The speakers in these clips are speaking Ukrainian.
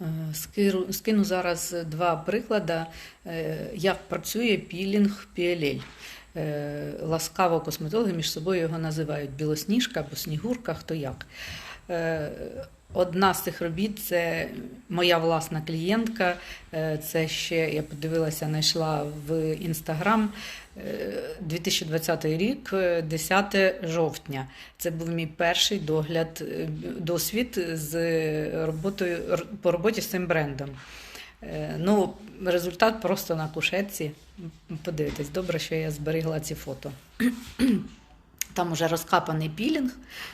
Е, скиру- Скину зараз два приклади, е, як працює пілінг PLL. Е, Ласкаво косметологи між собою його називають білосніжка або снігурка, хто як. Е, Одна з цих робіт це моя власна клієнтка. Е, Це ще я подивилася, знайшла в інстаграм. Е, 2020 рік, е, 10 жовтня. Це був мій перший догляд, досвід з роботою по роботі з цим брендом. Ну, результат просто на кушетці. Подивитесь, добре, що я зберігла ці фото. Там уже розкапаний пілінг,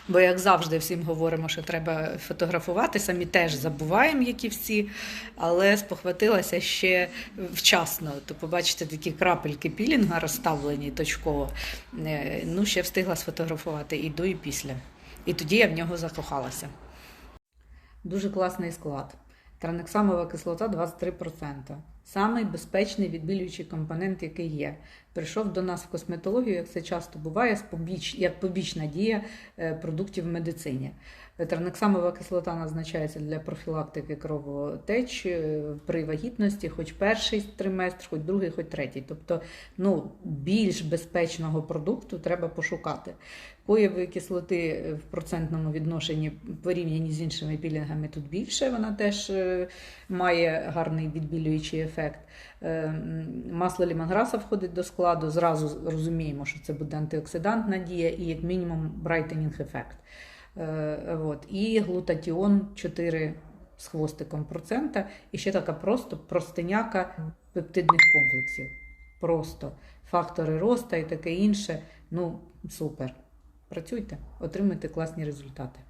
бо, як завжди, всім говоримо, що треба фотографувати, самі теж забуваємо, як і всі, але спохватилася ще вчасно. То побачите такі крапельки пілінга розставлені точково. Е, Ну, ще встигла сфотографувати і до, і після. І тоді я в нього закохалася. Дуже класний склад. Транексамова кислота 23%. Самий безпечний відбілюючий компонент, який є. Прийшов до нас в косметологію, як це часто буває, як побічна дія е, продуктів в медицині. Транексамова кислота назначається для профілактики кровотеч е, при вагітності, хоч перший триместр, хоч другий, хоч третій. Тобто, ну, більш безпечного продукту треба пошукати. Коєвої кислоти в процентному відношенні порівняні з іншими пілінгами тут більше. Вона теж е, має гарний відбілюючий ефект. Е, м, Масло лімонграса входить до складу. Зразу розуміємо, що це буде антиоксидантна дія і як мінімум брайтенінг ефект. Е, От. І глутатіон 4 з хвостиком процента. І ще така просто простиняка пептидних комплексів. Просто фактори роста і таке інше. Ну, супер. Працюйте, отримуйте класні результати.